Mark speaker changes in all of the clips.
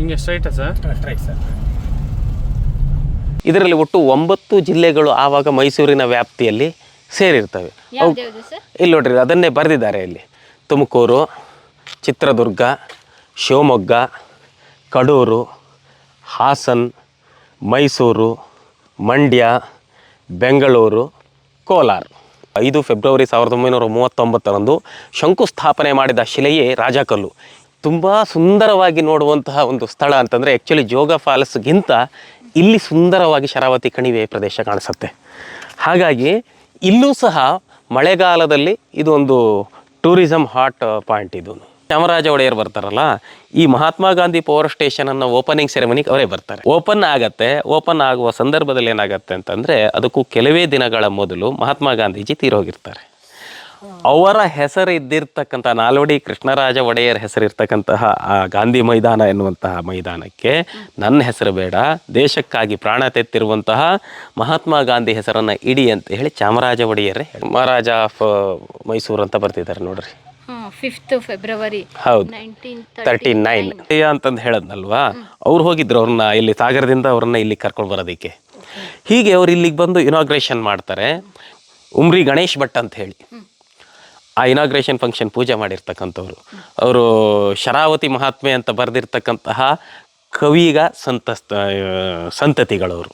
Speaker 1: ಹಿಂಗೆ ಸ್ಟ್ರೈಟಾ sir
Speaker 2: straight sir
Speaker 3: ಇದರಲ್ಲಿ ಒಟ್ಟು ಒಂಬತ್ತು ಜಿಲ್ಲೆಗಳು ಆವಾಗ ಮೈಸೂರಿನ ವ್ಯಾಪ್ತಿಯಲ್ಲಿ ಸೇರಿರ್ತವೆ. ಅವು ಇಲ್ಲಿ ನೋಡ್ರಿ ಅದನ್ನೇ ಬರೆದಿದ್ದಾರೆ ಇಲ್ಲಿ. ತುಮಕೂರು ಚಿತ್ರದುರ್ಗ ಶಿವಮೊಗ್ಗ ಕಡೂರು ಹಾಸನ್ ಮೈಸೂರು ಮಂಡ್ಯ ಬೆಂಗಳೂರು ಕೋಲಾರ. ಐದು ಫೆಬ್ರವರಿ ಸಾವಿರದ ಒಂಬೈನೂರ ಮೂವತ್ತೊಂಬತ್ತರಂದು ಶಂಕುಸ್ಥಾಪನೆ ಮಾಡಿದ ಶಿಲೆಯೇ ರಾಜಕಲ್ಲು. ತುಂಬ ಸುಂದರವಾಗಿ ನೋಡುವಂತಹ ಒಂದು ಸ್ಥಳ ಅಂತಂದರೆ ಆ್ಯಕ್ಚುಲಿ ಜೋಗ ಫಾಲ್ಸ್ಗಿಂತ ಇಲ್ಲಿ ಸುಂದರವಾಗಿ ಶರಾವತಿ ಕಣಿವೆ ಪ್ರದೇಶ ಕಾಣಿಸುತ್ತೆ. ಹಾಗಾಗಿ ಇಲ್ಲೂ ಸಹ ಮಳೆಗಾಲದಲ್ಲಿ ಇದೊಂದು ಟೂರಿಸಮ್ ಹಾಟ್ ಪಾಯಿಂಟ್ ಇದು. ಚಾಮರಾಜ ಒಡೆಯರ್ ಬರ್ತಾರಲ್ಲ, ಈ ಮಹಾತ್ಮ ಗಾಂಧಿ ಪವರ್ ಸ್ಟೇಷನನ್ನು ಓಪನಿಂಗ್ ಸೆರೆಮನಿಗೆ ಅವರೇ ಬರ್ತಾರೆ. ಓಪನ್ ಆಗತ್ತೆ ಓಪನ್ ಆಗುವ ಸಂದರ್ಭದಲ್ಲಿ ಏನಾಗತ್ತೆ ಅಂತಂದರೆ, ಅದಕ್ಕೂ ಕೆಲವೇ ದಿನಗಳ ಮೊದಲು ಮಹಾತ್ಮ ಗಾಂಧೀಜಿ ತೀರೋಗಿರ್ತಾರೆ. ಅವರ ಹೆಸರು ಇದ್ದಿರ್ತಕ್ಕಂಥ ನಾಲ್ವಡಿ ಕೃಷ್ಣರಾಜ ಒಡೆಯರ್ ಹೆಸರಿರ್ತಕ್ಕಂತಹ ಆ ಗಾಂಧಿ ಮೈದಾನ ಎನ್ನುವಂತಹ ಮೈದಾನಕ್ಕೆ ನನ್ನ ಹೆಸರು ಬೇಡ ದೇಶಕ್ಕಾಗಿ ಪ್ರಾಣ ತೆತ್ತಿರುವಂತಹ ಮಹಾತ್ಮ ಗಾಂಧಿ ಹೆಸರನ್ನು ಇಡಿ ಅಂತ ಹೇಳಿ ಚಾಮರಾಜ ಒಡೆಯರೇ ಮಹಾರಾಜ ಆಫ್ ಮೈಸೂರು ಅಂತ ಬರ್ತಿದ್ದಾರೆ ನೋಡ್ರಿ.
Speaker 4: ಫಿಫ್ತ್ ಫೆಬ್ರವರಿ
Speaker 3: ಹೌದು. ತರ್ಟಿ ನೈನ್ ಅಂತಂದು ಹೇಳದ್ನಲ್ವಾ? ಅವ್ರು ಹೋಗಿದ್ರು ಅವ್ರನ್ನ ಇಲ್ಲಿ ಸಾಗರದಿಂದ ಅವ್ರನ್ನ ಇಲ್ಲಿ ಕರ್ಕೊಂಡು ಬರೋದಕ್ಕೆ. ಹೀಗೆ ಅವ್ರು ಇಲ್ಲಿಗೆ ಬಂದು ಇನಾಗ್ರೇಷನ್ ಮಾಡ್ತಾರೆ. ಉಮ್ರಿ ಗಣೇಶ್ ಭಟ್ ಅಂತ ಹೇಳಿ. ಆ ಇನಾಗ್ರೇಷನ್ ಫಂಕ್ಷನ್ ಪೂಜೆ ಮಾಡಿರ್ತಕ್ಕಂಥವ್ರು. ಅವರು ಶರಾವತಿ ಮಹಾತ್ಮೆ ಅಂತ ಬರೆದಿರ್ತಕ್ಕಂತಹ ಕವಿಗ ಸಂತಸ್ತ ಸಂತತಿಗಳವರು.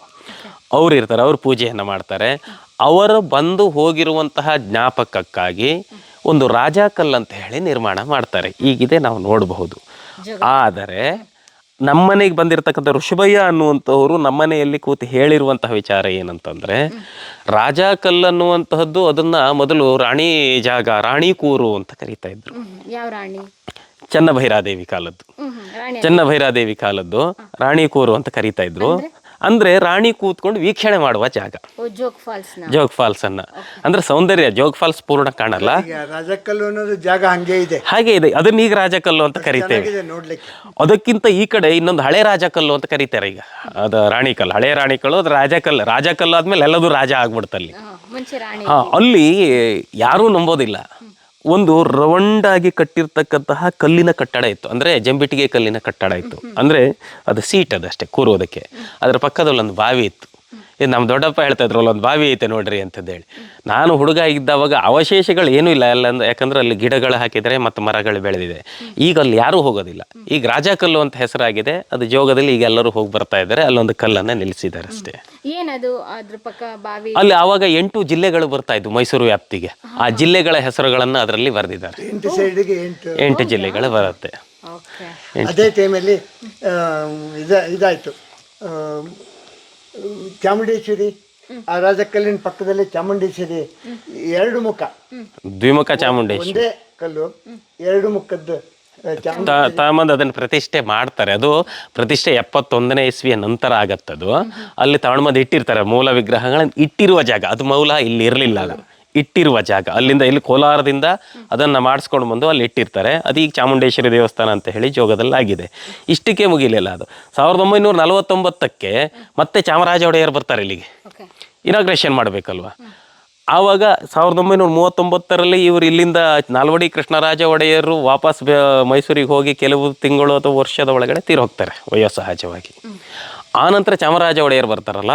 Speaker 3: ಅವ್ರು ಇರ್ತಾರೆ ಅವರು ಪೂಜೆಯನ್ನು ಮಾಡ್ತಾರೆ. ಅವರು ಬಂದು ಹೋಗಿರುವಂತಹ ಜ್ಞಾಪಕಕ್ಕಾಗಿ ಒಂದು ರಾಜಾಕಲ್ ಅಂತ ಹೇಳಿ ನಿರ್ಮಾಣ ಮಾಡ್ತಾರೆ. ಈಗಿದೆ ನಾವು ನೋಡಬಹುದು. ಆದರೆ ನಮ್ಮನೆಗೆ ಬಂದಿರತಕ್ಕಂಥ ಋಷಭಯ್ಯ ನಮ್ಮ ನಮ್ಮನೆಯಲ್ಲಿ ಕೂತು ಹೇಳಿರುವಂತಹ ವಿಚಾರ ಏನಂತಂದ್ರೆ ರಾಜಕಲ್ ಅನ್ನುವಂತಹದ್ದು ಅದನ್ನ ಮೊದಲು ರಾಣಿ ಜಾಗ ರಾಣಿ ಕೂರು ಅಂತ ಕರೀತಾ ಇದ್ರು. ಚನ್ನಭೈರಾದೇವಿ ಕಾಲದ್ದು. ಚನ್ನಭೈರಾದೇವಿ ಕಾಲದ್ದು ರಾಣಿ ಕೂರು ಅಂತ ಕರೀತಾ ಇದ್ರು. ಅಂದ್ರೆ ರಾಣಿ ಕೂತ್ಕೊಂಡು ವೀಕ್ಷಣೆ ಮಾಡುವ ಜಾಗ.
Speaker 4: ಜೋಗ್
Speaker 3: ಫಾಲ್ಸ್ ಅನ್ನ ಅಂದ್ರೆ ಸೌಂದರ್ಯ ಜೋಗ್ ಫಾಲ್ಸ್ ಪೂರ್ಣ ಕಾಣಲ್ಲ.
Speaker 2: ರಾಜಕಲ್ಲು ಅನ್ನೋದು ಜಾಗ ಹಂಗೆ ಇದೆ.
Speaker 3: ಹಾಗೆ ಇದೆ. ಅದನ್ನ ಈಗ ರಾಜಕಲ್ಲು ಅಂತ ಕರಿತೇವೆ. ಅದಕ್ಕಿಂತ ಈ ಕಡೆ ಇನ್ನೊಂದು ಹಳೆ ರಾಜಕಲ್ಲು ಅಂತ ಕರೀತಾರೆ ಈಗ. ಅದು ರಾಣಿಕಲ್ಲು. ಹಳೆ ರಾಣಿಕಲ್ಲು ಅದು ರಾಜಕಲ್ಲು. ರಾಜಕಲ್ಲು ಆದ್ಮೇಲೆ ಎಲ್ಲದೂ ರಾಜ ಆಗ್ಬಿಡ್ತಲ್ಲಿ.
Speaker 4: ಹಾ, ಮುಂಚೆ ರಾಣಿ
Speaker 3: ಹಾ ಅಲ್ಲಿ ಯಾರೂ ನಂಬೋದಿಲ್ಲ. ಒಂದು ರೌಂಡಾಗಿ ಕಟ್ಟಿರ್ತಕ್ಕಂತಹ ಕಲ್ಲಿನ ಕಟ್ಟಡ ಇತ್ತು. ಅಂದ್ರೆ ಜಂಬಿಟ್ಟಿಗೆ ಕಲ್ಲಿನ ಕಟ್ಟಡ ಇತ್ತು. ಅಂದ್ರೆ ಅದು ಸೀಟ್ ಅದಷ್ಟೇ ಕೂರೋದಕ್ಕೆ. ಅದರ ಪಕ್ಕದಲ್ಲಿ ಒಂದು ಬಾವಿ ಇತ್ತು. ಇದು ನಮ್ಮ ದೊಡ್ಡಪ್ಪ ಹೇಳ್ತಾ ಇದ್ರು ಅಲ್ಲೊಂದು ಬಾವಿ ಐತೆ ನೋಡ್ರಿ ಅಂತಂದೇಳಿ. ನಾನು ಹುಡುಗ ಇದ್ದಾವಾಗ ಅವಶೇಷಗಳು ಏನೂ ಇಲ್ಲ ಎಲ್ಲ ಯಾಕಂದ್ರೆ ಅಲ್ಲಿ ಗಿಡಗಳು ಹಾಕಿದರೆ ಮತ್ತು ಮರಗಳು ಬೆಳೆದಿದೆ. ಈಗ ಅಲ್ಲಿ ಯಾರೂ ಹೋಗೋದಿಲ್ಲ. ಈಗ ರಾಜಕಲ್ಲು ಅಂತ ಹೆಸರಾಗಿದೆ ಅದು ಜೋಗದಲ್ಲಿ ಈಗ ಎಲ್ಲರೂ ಹೋಗಿ ಬರ್ತಾ ಇದ್ದಾರೆ ಅಲ್ಲೊಂದು ಕಲ್ಲನ್ನು ನಿಲ್ಲಿಸಿದ್ದಾರೆ ಅಷ್ಟೇ.
Speaker 4: ಏನದು ಅದ್ರ ಪಕ್ಕ ಬಾವಿ?
Speaker 3: ಅಲ್ಲಿ ಆವಾಗ ಎಂಟು ಜಿಲ್ಲೆಗಳು ಬರ್ತಾ ಇದ್ವು ಮೈಸೂರು ವ್ಯಾಪ್ತಿಗೆ. ಆ ಜಿಲ್ಲೆಗಳ ಹೆಸರುಗಳನ್ನು ಅದರಲ್ಲಿ ಬರೆದಿದ್ದಾರೆ.
Speaker 2: ಎಂಟು
Speaker 3: ಜಿಲ್ಲೆಗಳು ಬರುತ್ತೆ.
Speaker 2: ಅದೇ ಟೈಮಲ್ಲಿ ಇದಾಯಿತು. ಚಾಮುಂಡೇಶ್ವರಿ ಆ ರಾಜಕಲ್ಲಿನ ಪಕ್ಕದಲ್ಲಿ ಚಾಮುಂಡೇಶ್ವರಿ ಎರಡು ಮುಖ.
Speaker 3: ದ್ವಿಮುಖ ಚಾಮುಂಡೇಶ್ವರಿ.
Speaker 2: ಒಂದೇ ಕಲ್ಲು ಎರಡು ಮುಖದ್ದು
Speaker 3: ತಮ್ಮಂದು ತಗೊಂಬಂದು ಅದನ್ನು ಪ್ರತಿಷ್ಠೆ ಮಾಡ್ತಾರೆ. ಅದು ಪ್ರತಿಷ್ಠೆ ಎಪ್ಪತ್ತೊಂದನೇ ಇಸ್ವಿಯ ನಂತರ ಆಗತ್ತದು. ಅಲ್ಲಿ ತಗೊಂಡ್ಬಂದು ಇಟ್ಟಿರ್ತಾರೆ ಮೂಲ ವಿಗ್ರಹಗಳನ್ನು ಇಟ್ಟಿರುವ ಜಾಗ. ಅದು ಮೌಲ ಇಲ್ಲಿ ಇರಲಿಲ್ಲ. ಅದು ಇಟ್ಟಿರುವ ಜಾಗ. ಅಲ್ಲಿಂದ ಇಲ್ಲಿ ಕೋಲಾರದಿಂದ ಅದನ್ನು ಮಾಡಿಸ್ಕೊಂಡು ಬಂದು ಅಲ್ಲಿ ಇಟ್ಟಿರ್ತಾರೆ. ಅದು ಈಗ ಚಾಮುಂಡೇಶ್ವರಿ ದೇವಸ್ಥಾನ ಅಂತ ಹೇಳಿ ಜೋಗದಲ್ಲಿ ಆಗಿದೆ ಇಷ್ಟಕ್ಕೆ ಮುಗಿಲಿಲ್ಲ ಅದು. ಸಾವಿರದ ಒಂಬೈನೂರ ನಲವತ್ತೊಂಬತ್ತಕ್ಕೆ ಮತ್ತೆ ಚಾಮರಾಜ ಒಡೆಯರ್ ಬರ್ತಾರೆ ಇಲ್ಲಿಗೆ. ಇನಾಗ್ರೇಷನ್ ಮಾಡಬೇಕಲ್ವ? ಆವಾಗ ಸಾವಿರದ ಒಂಬೈನೂರ ಮೂವತ್ತೊಂಬತ್ತರಲ್ಲಿ ಇವರು ಇಲ್ಲಿಂದ ನಾಲ್ವಡಿ ಕೃಷ್ಣರಾಜ ಒಡೆಯರು ವಾಪಸ್ ಮೈಸೂರಿಗೆ ಹೋಗಿ ಕೆಲವು ತಿಂಗಳು ಅಥವಾ ವರ್ಷದ ಒಳಗಡೆ ತೀರ್ ಹೋಗ್ತಾರೆ ವಯೋಸಹಜವಾಗಿ ಆನಂತರ ಚಾಮರಾಜ ಒಡೆಯರ್ ಬರ್ತಾರಲ್ಲ,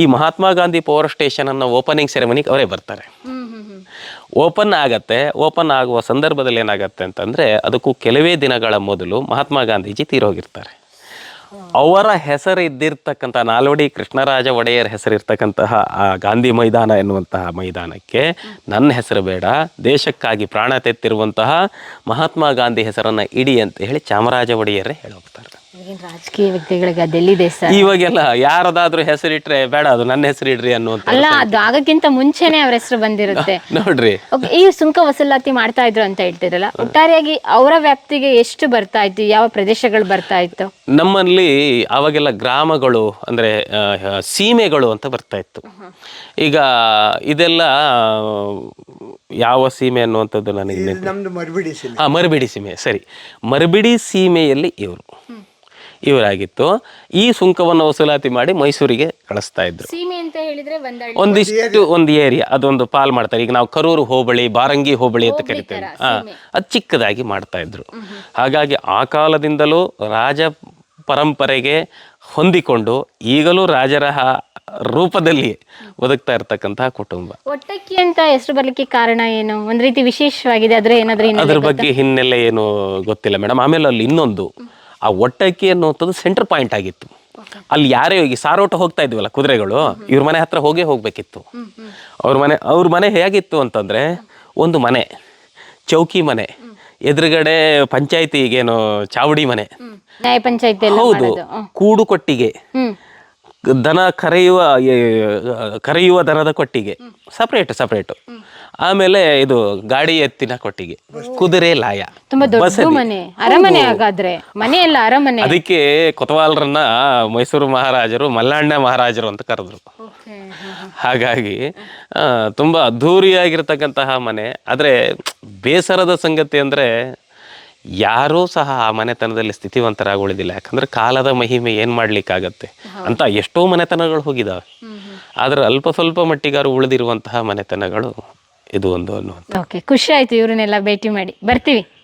Speaker 3: ಈ ಮಹಾತ್ಮ ಗಾಂಧಿ ಪವರ್ ಸ್ಟೇಷನ್ ಸ್ಟೇಷನನ್ನು ಓಪನಿಂಗ್ ಸೆರೆಮನಿಗೆ ಅವರೇ ಬರ್ತಾರೆ. ಓಪನ್ ಆಗತ್ತೆ ಓಪನ್ ಆಗುವ ಸಂದರ್ಭದಲ್ಲಿ ಏನಾಗತ್ತೆ ಅಂತಂದರೆ, ಅದಕ್ಕೂ ಕೆಲವೇ ದಿನಗಳ ಮೊದಲು ಮಹಾತ್ಮ ಗಾಂಧೀಜಿ ತೀರೋಗಿರ್ತಾರೆ. ಅವರ ಹೆಸರು ಇದ್ದಿರ್ತಕ್ಕಂಥ ನಾಲ್ವಡಿ ಕೃಷ್ಣರಾಜ ಒಡೆಯರ್ ಹೆಸರಿರ್ತಕ್ಕಂತಹ ಆ ಗಾಂಧಿ ಮೈದಾನ ಎನ್ನುವಂತಹ ಮೈದಾನಕ್ಕೆ ನನ್ನ ಹೆಸರು ಬೇಡ, ದೇಶಕ್ಕಾಗಿ ಪ್ರಾಣ ತೆತ್ತಿರುವಂತಹ ಮಹಾತ್ಮ ಗಾಂಧಿ ಹೆಸರನ್ನು ಇಡಿ ಅಂತ ಹೇಳಿ ಚಾಮರಾಜ ಒಡೆಯರೇ ಹೇಳೋಗ್ತಾರೆ.
Speaker 4: ಈಗಿನ ರಾಜಕೀಯ ವ್ಯಕ್ತಿಗಳಿಗೆ ಅದೆಲ್ಲಿದೆ ಸರ್?
Speaker 3: ಇವಾಗೆಲ್ಲ ಯಾರದಾದ್ರೂ ಹೆಸರಿಟ್ರೆ ಬೇಡ ಅದು ನನ್ನ ಹೆಸರಿಡ್ರಿ ಅನ್ನುವಂಥ
Speaker 4: ಅಲ್ಲ ಅದು ಆಗಕ್ಕಿಂತ ಮುಂಚೆನೆ ಅವ್ರ ಹೆಸರು ಬಂದಿರುತ್ತೆ.
Speaker 3: ನೋಡ್ರಿ.
Speaker 4: ಓಕೆ ಈ ಸುಂಕ ವಸೂಲಾತಿ ಮಾಡ್ತಾ ಇದ್ರು ಅಂತ ಹೇಳ್ತಿರಲ್ಲ ಒಟ್ಟಾರೆಯಾಗಿ ಅವರ ವ್ಯಾಪ್ತಿಗೆ ಎಷ್ಟು ಬರ್ತಾ ಇತ್ತು ಯಾವ ಪ್ರದೇಶಗಳು ಬರ್ತಾ ಇತ್ತು?
Speaker 3: ನಮ್ಮಲ್ಲಿ ಅವಾಗೆಲ್ಲ ಗ್ರಾಮಗಳು ಅಂದ್ರೆ ಸೀಮೆಗಳು ಅಂತ ಬರ್ತಾ ಇತ್ತು. ಈಗ ಇದೆಲ್ಲ ಯಾವ ಸೀಮೆ ಅನ್ನುವಂಥದ್ದು ನನಗೆ
Speaker 2: ನಮ್ದು ಮರಬಿಡಿ
Speaker 3: ಆ ಮರಬಿಡಿ ಸೀಮೆ. ಸರಿ ಮರಬಿಡಿ ಸೀಮೆಯಲ್ಲಿ ಇವರು. ಇವರಾಗಿತ್ತು. ಈ ಸುಂಕವನ್ನು ವಸೂಲಾತಿ ಮಾಡಿ ಮೈಸೂರಿಗೆ ಕಳಿಸ್ತಾ ಇದ್ರು.
Speaker 4: ಸೀಮೆ ಅಂತ ಹೇಳಿದ್ರೆ ಒಂದಳ್ಳಿ.
Speaker 3: ಒಂದಿಷ್ಟು ಒಂದು ಏರಿಯಾ ಅದೊಂದು ಪಾಲ್ ಮಾಡ್ತಾರೆ. ಈಗ ನಾವು ಕರೂರು ಹೋಬಳಿ ಬಾರಂಗಿ ಹೋಬಳಿ ಅಂತ ಕರಿತೇವೆ. ಹಾ ಅದು ಚಿಕ್ಕದಾಗಿ ಮಾಡ್ತಾ ಇದ್ರು. ಹಾಗಾಗಿ ಆ ಕಾಲದಿಂದಲೂ ರಾಜ ಪರಂಪರೆಗೆ ಹೊಂದಿಕೊಂಡು ಈಗಲೂ ರಾಜರ ರೂಪದಲ್ಲಿ ಬದುಕ್ತಾ ಇರ್ತಕ್ಕಂತಹ ಕುಟುಂಬ.
Speaker 4: ಒಟ್ಟಕ್ಕಿ ಅಂತ ಹೆಸರು ಬರಲಿಕ್ಕೆ ಕಾರಣ ಏನು? ಒಂದ್ ರೀತಿ ವಿಶೇಷವಾಗಿದೆ ಅದ್ರ ಏನಾದ್ರೂ
Speaker 3: ಅದ್ರ ಬಗ್ಗೆ ಹಿನ್ನೆಲೆ ಏನು ಗೊತ್ತಿಲ್ಲ ಮೇಡಮ್. ಆಮೇಲೆ ಅಲ್ಲಿ ಇನ್ನೊಂದು. ಆ ಒಟ್ಟಕ್ಕಿ ಅನ್ನುವಂಥದ್ದು ಸೆಂಟರ್ ಪಾಯಿಂಟ್ ಆಗಿತ್ತು. ಅಲ್ಲಿ ಯಾರೇ ಹೋಗಿ ಸಾರೋಟ ಹೋಗ್ತಾ ಇದ್ವಲ್ಲ ಕುದುರೆಗಳು ಇವ್ರ ಮನೆ ಹತ್ರ ಹೋಗೇ ಹೋಗ್ಬೇಕಿತ್ತು. ಅವ್ರ ಮನೆ ಅವ್ರ ಮನೆ ಹೇಗಿತ್ತು ಅಂತಂದ್ರೆ ಒಂದು ಮನೆ ಚೌಕಿ ಮನೆ ಎದುರುಗಡೆ ಪಂಚಾಯತಿಗೇನು ಚಾವಡಿ ಮನೆ. ಹೌದು. ಕೂಡು ಕೊಟ್ಟಿಗೆ ದನ ಕರೆಯುವ ಕರೆಯುವ ದನದ ಕೊಟ್ಟಿಗೆ. ಸಪ್ರೇಟ್ ಸಪ್ರೇಟ್ ಆಮೇಲೆ ಇದು ಗಾಡಿ ಎತ್ತಿನ ಕೊಟ್ಟಿಗೆ. ಕುದುರೆ ಲಾಯ.
Speaker 4: ತುಂಬಾ ದೊಡ್ಡ ಮನೆ. ಅರಮನೆ ಹಾಗಾದ್ರೆ. ಮನೆ ಎಲ್ಲ ಅರಮನೆ.
Speaker 3: ಅದಕ್ಕೆ ಕೊತವಾಲರನ್ನ ಮೈಸೂರು ಮಹಾರಾಜರು ಮಲ್ಲಾಂಡ ಮಹಾರಾಜರು ಅಂತ ಕರೆದ್ರು. ಹಾಗಾಗಿ ಆ, ತುಂಬಾ ಅದ್ಧೂರಿಯಾಗಿರ್ತಕ್ಕಂತಹ ಮನೆ. ಆದ್ರೆ ಬೇಸರದ ಸಂಗತಿ ಅಂದ್ರೆ ಯಾರೂ ಸಹ ಆ ಮನೆತನದಲ್ಲಿ ಸ್ಥಿತಿವಂತರಾಗಿ ಉಳಿದಿಲ್ಲ ಯಾಕಂದ್ರೆ ಕಾಲದ ಮಹಿಮೆ ಏನ್ ಮಾಡ್ಲಿಕ್ಕಾಗತ್ತೆ? ಅಂತ ಎಷ್ಟೋ ಮನೆತನಗಳು ಹೋಗಿದಾವೆ. ಆದ್ರೆ ಅಲ್ಪ ಸ್ವಲ್ಪ ಮಟ್ಟಿಗಾರು ಉಳಿದಿರುವಂತಹ ಮನೆತನಗಳು ಇದು ಒಂದು ಅನ್ನುವಂಥ
Speaker 4: ಓಕೆ ಖುಷಿ ಆಯ್ತು ಇವರನ್ನೆಲ್ಲ ಭೇಟಿ ಮಾಡಿ. ಬರ್ತೀವಿ.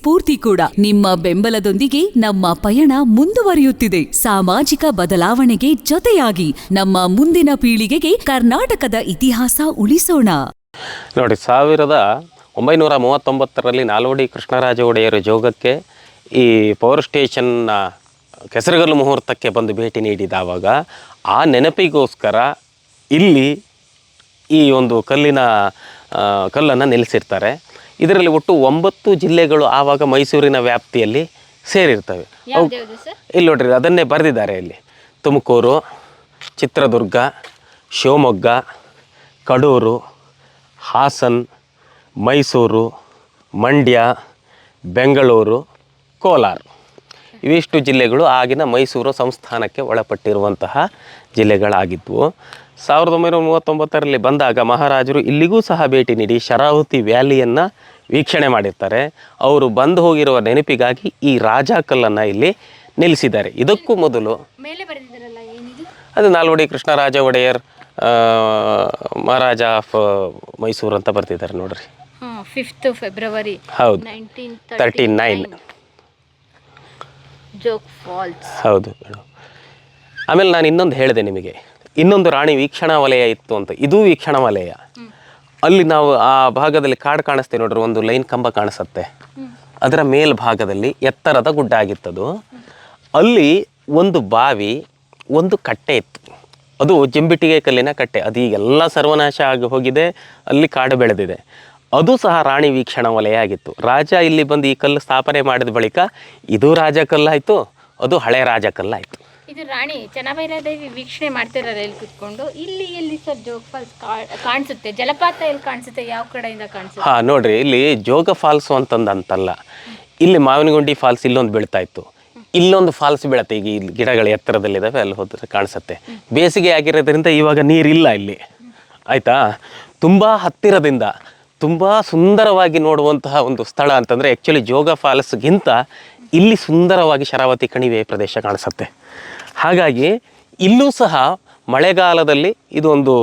Speaker 1: ಸ್ಫೂರ್ತಿ ಕೂಡ. ನಿಮ್ಮ ಬೆಂಬಲದೊಂದಿಗೆ ನಮ್ಮ ಪಯಣ ಮುಂದುವರಿಯುತ್ತಿದೆ. ಸಾಮಾಜಿಕ ಬದಲಾವಣೆಗೆ ಜೊತೆಯಾಗಿ ನಮ್ಮ ಮುಂದಿನ ಪೀಳಿಗೆಗೆ ಕರ್ನಾಟಕದ ಇತಿಹಾಸ ಉಳಿಸೋಣ.
Speaker 3: ನೋಡಿ, ಸಾವಿರದ ಒಂಬೈನೂರ ಮೂವತ್ತೊಂಬತ್ತರಲ್ಲಿ ನಾಲ್ವಡಿ ಕೃಷ್ಣರಾಜ ಒಡೆಯರ ಜೋಗಕ್ಕೆ ಈ ಪವರ್ ಸ್ಟೇಷನ್ನ ಕೆಸರುಗಲ್ಲು ಮುಹೂರ್ತಕ್ಕೆ ಬಂದು ಭೇಟಿ ನೀಡಿದಾವಾಗ ಆ ನೆನಪಿಗೋಸ್ಕರ ಇಲ್ಲಿ ಈ ಒಂದು ಕಲ್ಲಿನ ಕಲ್ಲನ್ನು ನಿಲ್ಲಿಸಿರ್ತಾರೆ. ಇದರಲ್ಲಿ ಒಟ್ಟು ಒಂಬತ್ತು ಜಿಲ್ಲೆಗಳು ಆವಾಗ ಮೈಸೂರಿನ ವ್ಯಾಪ್ತಿಯಲ್ಲಿ ಸೇರಿರ್ತವೆ. ಅವು- ಇಲ್ಲಿ ನೋಡ್ರಿ ಅದನ್ನೇ ಬರೆದಿದ್ದಾರೆ ಇಲ್ಲಿ. ತುಮಕೂರು ಚಿತ್ರದುರ್ಗ ಶಿವಮೊಗ್ಗ ಕಡೂರು ಹಾಸನ್ ಮೈಸೂರು ಮಂಡ್ಯ ಬೆಂಗಳೂರು ಕೋಲಾರ. ಇವಿಷ್ಟು ಜಿಲ್ಲೆಗಳು ಆಗಿನ ಮೈಸೂರು ಸಂಸ್ಥಾನಕ್ಕೆ ಒಳಪಟ್ಟಿರುವಂತಹ ಜಿಲ್ಲೆಗಳಾಗಿದ್ವು. ಸಾವಿರದ ಒಂಬೈನೂರ ಮೂವತ್ತೊಂಬತ್ತರಲ್ಲಿ ಬಂದಾಗ ಮಹಾರಾಜರು ಇಲ್ಲಿಗೂ ಸಹ ಭೇಟಿ ನೀಡಿ ಶರಾವತಿ ವ್ಯಾಲಿಯನ್ನು ವೀಕ್ಷಣೆ ಮಾಡಿರ್ತಾರೆ. ಅವರು ಬಂದು ಹೋಗಿರುವ ನೆನಪಿಗಾಗಿ ಈ ರಾಜ ಕಲ್ಲನ್ನು ಇಲ್ಲಿ ನಿಲ್ಲಿಸಿದ್ದಾರೆ. ಇದಕ್ಕೂ ಮೊದಲು ಅದು ನಾಲ್ವಡಿ ಕೃಷ್ಣರಾಜ ಒಡೆಯರ್ ಮಹಾರಾಜ ಆಫ್ ಮೈಸೂರು ಅಂತ ಬರ್ತಿದ್ದಾರೆ ನೋಡ್ರಿ.
Speaker 4: ಫಿಫ್ತ್ ಫೆಬ್ರವರಿ
Speaker 3: ಹೌದು. ತರ್ಟಿ ನೈನ್ ಹೌದು. ಆಮೇಲೆ ನಾನು ಇನ್ನೊಂದು ಹೇಳಿದೆ ನಿಮಗೆ. ಇನ್ನೊಂದು ರಾಣಿ ವೀಕ್ಷಣಾ ವಲಯ ಇತ್ತು ಅಂತ. ಇದು ವೀಕ್ಷಣಾ ವಲಯ ಅಲ್ಲಿ ನಾವು ಆ ಭಾಗದಲ್ಲಿ ಕಾಡು ಕಾಣಿಸ್ತೇವೆ ನೋಡ್ರಿ, ಒಂದು ಲೈನ್ ಕಂಬ ಕಾಣಿಸುತ್ತೆ. ಅದರ ಮೇಲ್ಭಾಗದಲ್ಲಿ ಎತ್ತರದ ಗುಡ್ಡ ಆಗಿತ್ತದು. ಅಲ್ಲಿ ಒಂದು ಬಾವಿ, ಒಂದು ಕಟ್ಟೆ ಇತ್ತು. ಅದು ಜಂಬಿಟ್ಟಿಗೆ ಕಲ್ಲಿನ ಕಟ್ಟೆ. ಅದು ಈಗೆಲ್ಲ ಸರ್ವನಾಶ ಆಗಿ ಹೋಗಿದೆ, ಅಲ್ಲಿ ಕಾಡು ಬೆಳೆದಿದೆ. ಅದು ಸಹ ರಾಣಿ ವೀಕ್ಷಣಾ ವಲಯ ಆಗಿತ್ತು. ರಾಜ ಇಲ್ಲಿ ಬಂದು ಈ ಕಲ್ಲು ಸ್ಥಾಪನೆ ಮಾಡಿದ ಬಳಿಕ, ಇದು ರಾಜ ಕಲ್ಲಾಯಿತು, ಅದು ಹಳೆ ರಾಜ ಕಲ್ಲಾಯಿತು.
Speaker 4: ಇದು ರಾಣಿ ಚೆನ್ನಭೈರಾದೇವಿ ವೀಕ್ಷಣೆ ಮಾಡ್ತಿರಲ್ಲ ಇಲ್ಲಿ ಕುತ್ಕೊಂಡು, ಇಲ್ಲಿ ಎಲ್ಲಿ ಸರ್ ಜೋಗ ಫಾಲ್ಸ್ ಕಾಣಿಸುತ್ತೆ, ಜಲಪಾತ ಎಲ್ಲಿ ಕಾಣಿಸುತ್ತೆ, ಯಾವ ಕಡೆಯಿಂದ ಕಾಣಿಸುತ್ತೆ?
Speaker 3: ಹಾ, ನೋಡ್ರಿ, ಇಲ್ಲಿ ಜೋಗ ಫಾಲ್ಸು ಅಂತಂದು ಅಂತಲ್ಲ ಇಲ್ಲಿ ಮಾವಿನಗುಂಡಿ ಫಾಲ್ಸ್ ಇಲ್ಲೊಂದು ಬೀಳ್ತಾ ಇತ್ತು ಇಲ್ಲೊಂದು ಫಾಲ್ಸ್ ಬೀಳತ್ತೆ, ಈಗ ಇಲ್ಲಿ ಗಿಡಗಳು ಎತ್ತರದಲ್ಲಿದ್ದಾವೆ ಅಲ್ಲಿ ಹೋದ್ರೆ ಕಾಣಿಸುತ್ತೆ. ಬೇಸಿಗೆ ಆಗಿರೋದ್ರಿಂದ ಇವಾಗ ನೀರಿಲ್ಲ ಇಲ್ಲಿ. ಆಯಿತಾ? ತುಂಬ ಹತ್ತಿರದಿಂದ, ತುಂಬ ಸುಂದರವಾಗಿ ನೋಡುವಂತಹ ಒಂದು ಸ್ಥಳ ಅಂತಂದರೆ ಆ್ಯಕ್ಚುಲಿ ಜೋಗ ಫಾಲ್ಸ್ಗಿಂತ ಇಲ್ಲಿ ಸುಂದರವಾಗಿ ಶರಾವತಿ ಕಣಿವೆ ಪ್ರದೇಶ ಕಾಣಿಸುತ್ತೆ. ಹಾಗಾಗಿ ಇಲ್ಲೂ ಸಹ ಮಳೆಗಾಲದಲ್ಲಿ ಇದೊಂದು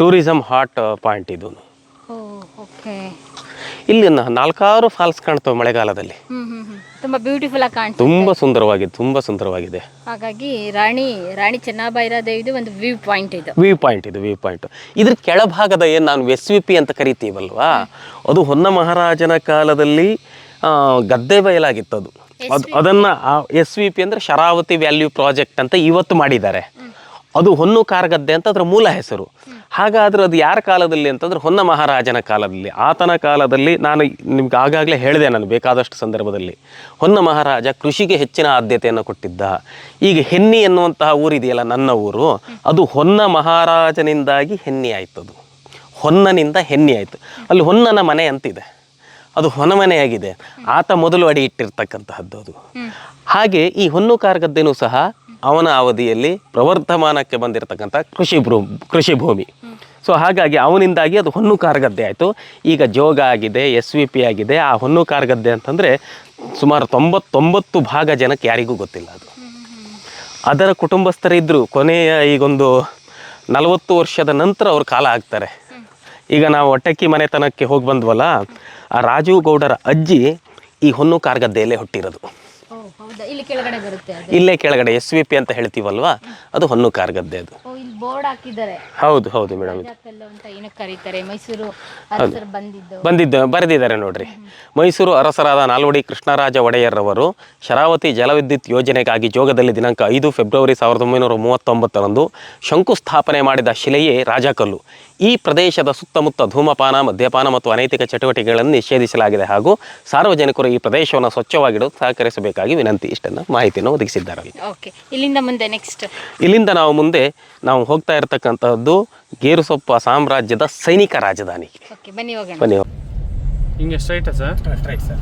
Speaker 3: ಟೂರಿಸಮ್ ಹಾಟ್ ಪಾಯಿಂಟ್ ಇದು.
Speaker 4: ಓಕೆ.
Speaker 3: ಇಲ್ಲಿ ನಾಲ್ಕಾರು ಫಾಲ್ಸ್ ಕಾಣ್ತವೆ ಮಳೆಗಾಲದಲ್ಲಿ.
Speaker 4: ತುಂಬಾ ಬ್ಯೂಟಿಫುಲ್ ಆಗಿ ಕಾಣ್ತದೆ.
Speaker 3: ತುಂಬ ಸುಂದರವಾಗಿದೆ ತುಂಬಾ ಸುಂದರವಾಗಿದೆ.
Speaker 4: ಹಾಗಾಗಿ ರಾಣಿ ರಾಣಿ ಚೆನ್ನಭೈರಾದೇವಿದು ಒಂದು ವ್ಯೂ ಪಾಯಿಂಟ್ ಇದು.
Speaker 3: ವ್ಯೂ ಪಾಯಿಂಟ್ ಇದು ವ್ಯೂ ಪಾಯಿಂಟ್ ಇದ್ರ ಕೆಳಭಾಗದ ಏನು ನಾನು ಎಸ್ ವಿ ಪಿ ಅಂತ ಕರಿತೀವಲ್ವಾ? ಅದು ಹೊನ್ನ ಮಹಾರಾಜನ ಕಾಲದಲ್ಲಿ ಗದ್ದೆ ಬಯಲಾಗಿತ್ತು ಅದು ಅದನ್ನು ಎಸ್ ವಿ ಪಿ ಅಂದ್ರೆ ಶರಾವತಿ ವ್ಯಾಲ್ಯೂ ಪ್ರಾಜೆಕ್ಟ್ ಅಂತ ಇವತ್ತು ಮಾಡಿದ್ದಾರೆ. ಅದು ಹೊನ್ನು ಕಾರ್ಗದ್ದೆ ಅಂತ ಅದರ ಮೂಲ ಹೆಸರು. ಹಾಗಾದ್ರೆ ಅದು ಯಾರ ಕಾಲದಲ್ಲಿ ಅಂತಂದ್ರೆ ಹೊನ್ನ ಮಹಾರಾಜನ ಕಾಲದಲ್ಲಿ. ಆತನ ಕಾಲದಲ್ಲಿ ನಾನು ನಿಮ್ಗೆ ಆಗಾಗಲೇ ಹೇಳಿದೆ ನಾನು ಬೇಕಾದಷ್ಟು ಸಂದರ್ಭದಲ್ಲಿ. ಹೊನ್ನ ಮಹಾರಾಜ ಕೃಷಿಗೆ ಹೆಚ್ಚಿನ ಆದ್ಯತೆಯನ್ನು ಕೊಟ್ಟಿದ್ದ. ಈಗ ಹೆನ್ನಿ ಎನ್ನುವಂತಹ ಊರಿದೆಯಲ್ಲ ನನ್ನ ಊರು ಅದು ಹೊನ್ನ ಮಹಾರಾಜನಿಂದಾಗಿ ಹೆನ್ನಿ ಆಯ್ತು ಅದು ಹೊನ್ನನಿಂದ ಹೆನ್ನಿ ಆಯಿತು. ಅಲ್ಲಿ ಹೊನ್ನನ ಮನೆ ಅಂತಿದೆ. ಅದು ಹೊನಮನೆಯಾಗಿದೆ. ಆತ ಮೊದಲು ಅಡಿ ಇಟ್ಟಿರ್ತಕ್ಕಂತಹದ್ದು ಅದು. ಹಾಗೆ ಈ ಹೊನ್ನು ಕಾರಗದ್ದೆನೂ ಸಹ ಅವನ ಅವಧಿಯಲ್ಲಿ ಪ್ರವರ್ಧಮಾನಕ್ಕೆ ಬಂದಿರತಕ್ಕಂಥ ಕೃಷಿ ಭೂ, ಕೃಷಿ ಭೂಮಿ. ಸೊ ಹಾಗಾಗಿ ಅವನಿಂದಾಗಿ ಅದು ಹೊನ್ನು ಕಾರಗದ್ದೆ ಆಯಿತು. ಈಗ ಜೋಗ ಆಗಿದೆ ಎಸ್ ವಿ ಪಿ ಆಗಿದೆ, ಆ ಹೊನ್ನು ಕಾರಗದ್ದೆ ಅಂತಂದರೆ ಸುಮಾರು ತೊಂಬತ್ತೊಂಬತ್ತು ಭಾಗ ಜನಕ್ಕೆ ಯಾರಿಗೂ ಗೊತ್ತಿಲ್ಲ ಅದು. ಅದರ ಕುಟುಂಬಸ್ಥರಿದ್ದರು ಕೊನೆಯ ಈಗೊಂದು ನಲವತ್ತು ವರ್ಷದ ನಂತರ ಅವ್ರು ಕಾಲ ಆಗ್ತಾರೆ ಈಗ ನಾವು ಒಟ್ಟಕ್ಕಿ ಮನೆತನಕ್ಕೆ ಹೋಗಿ ಬಂದ್ವಲ್ಲ ಆ ರಾಜು ಗೌಡರ ಅಜ್ಜಿ ಈ ಹೊನ್ನು ಕಾರ್ಗದ್ದೆಯಲ್ಲೇ ಹುಟ್ಟಿರೋದು.
Speaker 4: ಇಲ್ಲಿ ಕೆಳಗಡೆ
Speaker 3: ಎಸ್ ವಿ ಪಿ ಅಂತ ಹೇಳ್ತೀವಲ್ವಾ? ಅದು ಹೊನ್ನು ಕಾರ್ಗದ್ದೆ ಅದು.
Speaker 4: ಬೋರ್ಡ್ ಹಾಕಿದ್ದಾರೆ.
Speaker 3: ಹೌದು ಹೌದು ಮೇಡಮ್.
Speaker 4: ಕಲ್ಲು ಅಂತ ಏನಕ್ಕೆ ಕರೀತಾರೆ. ಮೈಸೂರು ಅರಸರು ಬಂದಿದ್ದು.
Speaker 3: ಬಂದಿದ್ದ ಬರೆದಿದ್ದಾರೆ ನೋಡ್ರಿ. ಮೈಸೂರು ಅರಸರಾದ ನಾಲ್ವಡಿ ಕೃಷ್ಣರಾಜ ಒಡೆಯರ್ರವರು ಶರಾವತಿ ಜಲವಿದ್ಯುತ್ ಯೋಜನೆಗಾಗಿ ಜೋಗದಲ್ಲಿ ದಿನಾಂಕ ಐದು ಫೆಬ್ರವರಿ ಸಾವಿರದ ಒಂಬೈನೂರ ಮೂವತ್ತೊಂಬತ್ತರಂದು ಶಂಕುಸ್ಥಾಪನೆ ಮಾಡಿದ ಶಿಲೆಯೇ ರಾಜಕಲ್ಲು ಈ ಪ್ರದೇಶದ ಸುತ್ತಮುತ್ತ ಧೂಮಪಾನ ಮದ್ಯಪಾನ ಮತ್ತು ಅನೈತಿಕ ಚಟುವಟಿಕೆಗಳನ್ನು ನಿಷೇಧಿಸಲಾಗಿದೆ ಹಾಗೂ ಸಾರ್ವಜನಿಕರು ಈ ಪ್ರದೇಶವನ್ನು ಸ್ವಚ್ಛವಾಗಿಡಲು ಸಹಕರಿಸಬೇಕಾಗಿ ವಿನಂತಿ. ಇಷ್ಟನ್ನು ಮಾಹಿತಿಯನ್ನು ಒದಗಿಸಿದ್ದಾರೆ
Speaker 4: ಓಕೆ ಇಲ್ಲಿಂದ ಮುಂದೆ ನೆಕ್ಸ್ಟ್
Speaker 3: ಇಲ್ಲಿಂದ ನಾವು ಮುಂದೆ ನಾವು ಹೋಗ್ತಾ ಇರತಕ್ಕಂಥದ್ದು ಗೇರುಸೊಪ್ಪ ಸಾಮ್ರಾಜ್ಯದ ಸೈನಿಕ ರಾಜಧಾನಿ.
Speaker 4: ಓಕೆ ಬನ್ನಿ ಹೋಗೋಣ.
Speaker 3: ಬನ್ನಿ
Speaker 5: ಹಿಂಗೆ ಸ್ಟ್ರೈಟ್ ಸರ್?
Speaker 3: Straight sir.